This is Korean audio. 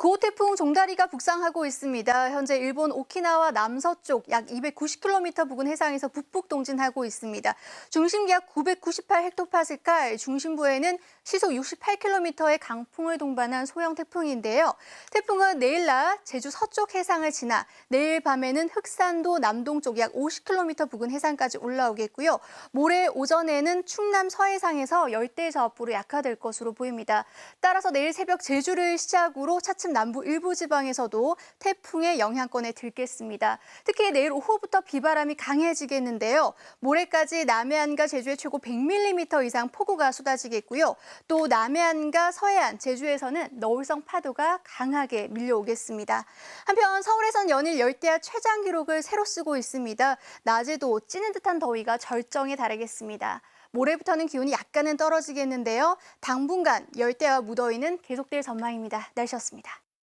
고 태풍 종다리가 북상하고 있습니다. 현재 일본 오키나와 남서쪽 약 290km 부근 해상에서 북북 동진하고 있습니다. 중심기압 998헥토파스칼, 중심부에는 시속 68km의 강풍을 동반한 소형 태풍인데요. 태풍은 내일 낮 제주 서쪽 해상을 지나 내일 밤에는 흑산도 남동쪽 약 50km 부근 해상까지 올라오겠고요. 모레 오전에는 충남 서해상에서 열대 저압부로 약화될 것으로 보입니다. 따라서 내일 새벽 제주를 시작으로 차츰 남부 일부 지방에서도 태풍의 영향권에 들겠습니다. 특히 내일 오후부터 비바람이 강해지겠는데요. 모레까지 남해안과 제주에 최고 100mm 이상 폭우가 쏟아지겠고요. 또 남해안과 서해안, 제주에서는 너울성 파도가 강하게 밀려오겠습니다. 한편 서울에선 연일 열대야 최장 기록을 새로 쓰고 있습니다. 낮에도 찌는 듯한 더위가 절정에 달하겠습니다. 모레부터는 기온이 약간은 떨어지겠는데요. 당분간 열대와 무더위는 계속될 전망입니다. 날씨였습니다.